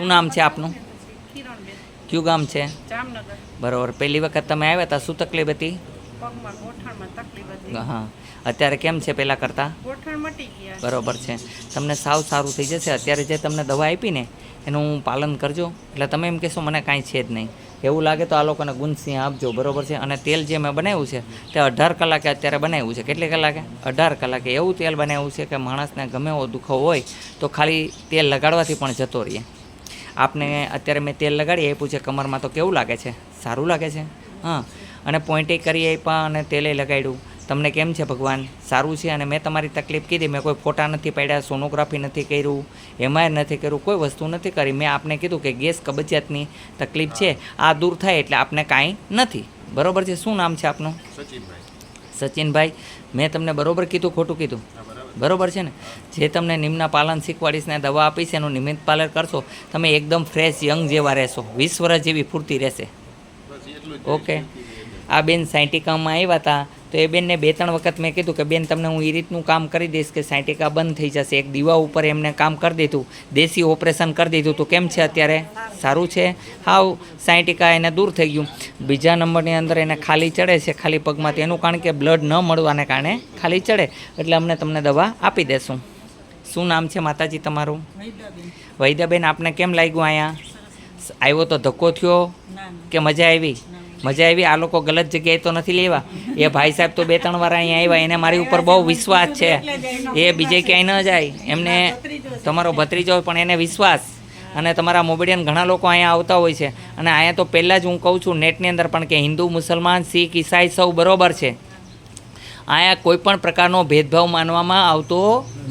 શું નામ છે આપનું? કયું ગામ છે? બરાબર. પહેલી વખત તમે આવ્યા હતા શું તકલીફ હતી? હા. અત્યારે કેમ છે પહેલાં કરતાં? બરાબર છે. તમને સાવ સારું થઈ જશે. અત્યારે જે તમને દવા આપી ને એનું પાલન કરજો. એટલે તમે એમ કહેશો મને કાંઈ છે જ નહીં. એવું લાગે તો આ લોકોને ગુંદસિંહ આપજો. બરોબર છે. અને તેલ જે મેં બનાવ્યું છે તે અઢાર કલાકે અત્યારે બનાવ્યું છે. કેટલી કલાકે? અઢાર કલાકે. એવું તેલ બનાવ્યું છે કે માણસને ગમે એવો દુખો હોય તો ખાલી તેલ લગાડવાથી પણ જતો રહીએ. આપને અત્યારે મેં તેલ લગાડી આપ્યું છે કમરમાં તો કેવું લાગે છે? સારું લાગે છે? હા. અને પોઈન્ટે કરી આપ્યા અને તેલે લગાડ્યું. તમને કેમ છે ભગવાન? સારું છે? અને મેં તમારી તકલીફ કીધી. મેં કોઈ ફોટા નથી પાડ્યા સોનોગ્રાફી નથી કર્યું એમાં નથી કર્યું કોઈ વસ્તુ નથી કરી. મેં આપને કીધું કે ગેસ કબજિયાતની તકલીફ છે. આ દૂર થાય એટલે આપને કાંઈ નથી. બરોબર છે? શું નામ છે આપનું? સચિનભાઈ. મેં તમને બરોબર કીધું ખોટું કીધું. બરોબર છે ને? જે તમને નિમના પાલન શીખવાડીશ ને દવા આપીશ એનું નિયમિત પાલન કરશો તમે એકદમ ફ્રેશ યંગ જેવા રહેશો. વીસ વર્ષ જેવી ફૂર્તિ રહેશે. ઓકે આ બેન સાયન્ટિકામાં આવ્યા હતા. તો એ બેનને બે ત્રણ વખત મેં કીધું કે બેન તમને હું એ રીતનું કામ કરી દઈશ કે સાયન્ટિકા બંધ થઈ જશે. એક દીવા ઉપર એમને કામ કરી દીધું. દેશી ઓપરેશન કરી દીધું. તો કેમ છે અત્યારે? સારું છે? હાવ સાયન્ટિકા એને દૂર થઈ ગયું. બીજા નંબરની અંદર એને ખાલી ચડે છે ખાલી પગમાંથી. એનું કારણ કે બ્લડ ન મળવાને કારણે ખાલી ચડે. એટલે અમને તમને દવા આપી દેશું. શું નામ છે માતાજી તમારું? વૈદ્યબેન. આપને કેમ લાગ્યું અહીંયા? આવ્યો તો ધક્કો થયો? કે મજા આવી? મજા આવી, આ લોકો ગલત જગ્યાએ તો નથી લેવા. એ ભાઈ સાહેબ તો બે ત્રણ વાર અહીંયા આવ્યા, એને મારી ઉપર બહુ વિશ્વાસ છે. એ બીજે ક્યાંય ન જાય. એમને તમારો ભત્રીજો પણ એને વિશ્વાસ. અને તમારા મોબેડિયન ઘણા લોકો અહીંયા આવતા હોય છે. અને અહીંયા તો પહેલાં જ હું કહું છું, નેટની અંદર પણ કે હિન્દુ, મુસલમાન, શીખ, ઈસાઈ સૌ બરોબર છે. અહીંયા કોઈ પણ પ્રકારનો ભેદભાવ માનવામાં આવતો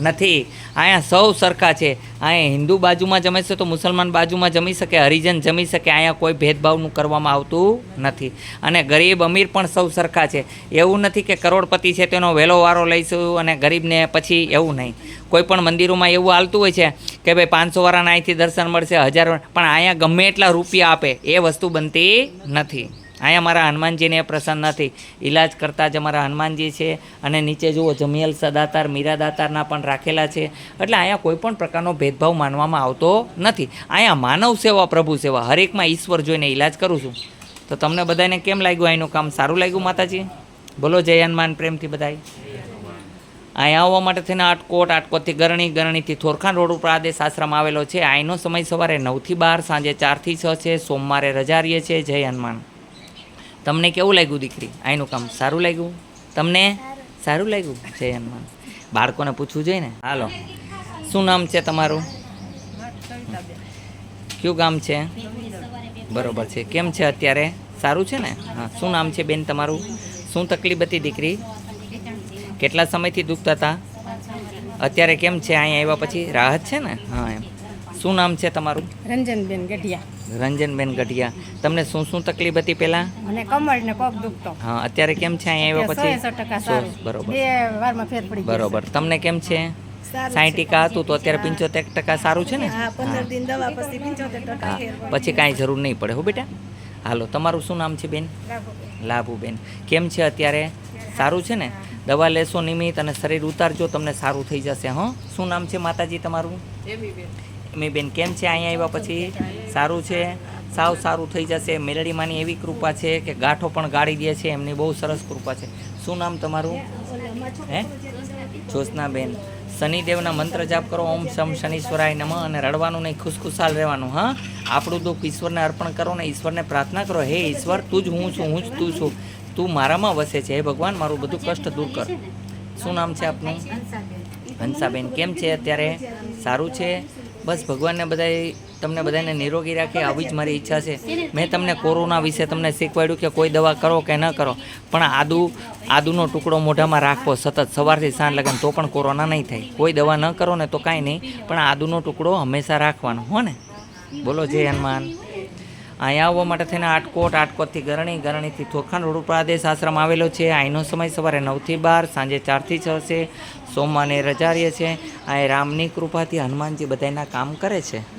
નથી. અહીંયા સૌ સરખા છે. અહીંયા હિન્દુ બાજુમાં જમે તો મુસલમાન બાજુમાં જમી શકે, હરિજન જમી શકે અહીંયા કોઈ ભેદભાવનું કરવામાં આવતું નથી. અને ગરીબ અમીર પણ સૌ સરખા છે. એવું નથી કે કરોડપતિ છે તેનો વહેલો વારો લઈશું અને ગરીબને પછી એવું નહીં. કોઈ પણ મંદિરોમાં એવું હાલતું હોય છે કે ભાઈ પાંચસો વાળાના અહીંથી દર્શન મળશે, હજાર પણ અહીંયા ગમે એટલા રૂપિયા આપે, એ વસ્તુ બનતી નથી. અહીંયા મારા હનુમાનજીને પ્રસન્ન નથી. ઈલાજ કરતાં જ અમારા હનુમાનજી છે અને નીચે જુઓ, જમિયલ સદાતાર મીરાદાતારના પણ રાખેલા છે. એટલે અહીંયા કોઈ પણ પ્રકારનો ભેદભાવ માનવામાં આવતો નથી. અહીંયા માનવ સેવા, પ્રભુ સેવા, હરેકમાં ઈશ્વર જોઈને ઈલાજ કરું છું. તો તમને બધાને કેમ લાગ્યું અહીંનું કામ? સારું લાગ્યું માતાજી? બોલો, જય હનુમાન પ્રેમથી બધાય. અહીંયા આવવા માટે થઈને આટકોટ, આટકોટથી ગરણી, ગરણીથી થોરખાન રોડ ઉપર આદેશ આશ્રમ આવેલો છે. અહીંનો સમય સવારે નવથી બાર, સાંજે ચારથી છ છે. સોમવારે રજા રહીએ છે જય હનુમાન. તમને કેવું લાગ્યું દીકરી? અહીંનું કામ સારું લાગ્યું? તમને? સારું લાગ્યું? જય હનુમાન બાળકોને પૂછવું જોઈએ ને? હાલો. શું નામ છે તમારું? કયું ગામ છે? બરોબર છે. કેમ છે અત્યારે? સારું છે ને? હા, શું નામ છે બેન તમારું? શું તકલીફ હતી દીકરી? કેટલા સમયથી દુખતા હતા? અત્યારે કેમ છે? અહીંયા આવ્યા પછી રાહત છે ને? હા, એમ. શું નામ છે તમારું? રંજનબેન ગઢિયા. રંજનબેન ગઢિયા. તમને શું શું તકલીફ હતી પહેલાં? મને કમર ને પગ દુખતો. હા અત્યારે કેમ છે? અહીંયા આવ્યા પછી? સારું. બરોબર. બે વારમાં ફેર પડી બરોબર. તમને કેમ છે? સારું સાઠ ટકા હતું તો અત્યારે પંચોતેર ટકા સારું છે ને? પછી કાંઈ જરૂર નહીં પડે હો બેટા. હાલો તમારું શું નામ છે બેન. લાભુબેન. કેમ છે અત્યારે? સારું છે ને? દવા લેશો નિમિત્ત અને શરીર ઉતારજો તમને સારું થઈ જશે હં? શું નામ છે માતાજી તમારું? એમી બેન કેમ છે અહીંયા આવ્યા પછી? સારું છે? સાવ સારું થઈ જશે. મેલડીમાંની એવી કૃપા છે કે ગાંઠો પણ ગાળી દે છે. એમની બહુ સરસ કૃપા છે. શું નામ તમારું? હે? જ્યોત્સનાબેન. શનિદેવના મંત્ર જાપ કરો. ઓમ શમ શનીશ્વરાય નમઃ અને રડવાનું નહીં, ખુશખુશાલ રહેવાનું. હા? આપણું દુઃખ ઈશ્વરને અર્પણ કરો ને ઈશ્વરને પ્રાર્થના કરો. હે ઈશ્વર, તું જ હું છું, હું જ તું છું. તું મારામાં વસે છે. હે ભગવાન, મારું બધું કષ્ટ દૂર કર. શું નામ છે આપનું? હંસાબેન. કેમ છે અત્યારે? સારું છે? બસ ભગવાનને બધાય તમને બધાને નિરોગી રાખે, આવી જ મારી ઈચ્છા છે. મેં તમને કોરોના વિશે તમને શીખવાડ્યું કે કોઈ દવા કરો કે ન કરો, પણ આદુ, આદુનો ટુકડો મોઢામાં રાખવો સતત, સવારથી સાંજ લગન તો પણ કોરોના નહીં થાય. કોઈ દવા ન કરો ને તો કાંઈ નહીં, પણ આદુનો ટુકડો હંમેશા રાખવાનો, હો ને? બોલો, જય હનુમાન. અહીંયા આવવા માટે થઈને આટકોટ, આટકોટથી ગરણી, ગરણીથી થોખાન રોડ ઉપર આશ્રમ આવેલો છે. અહીંનો સમય સવારે નવથી બાર, સાંજે ચારથી છ છે. સોમવારે રજા રહે છે. અહીં રામની કૃપાથી હનુમાનજી બધાના કામ કરે છે.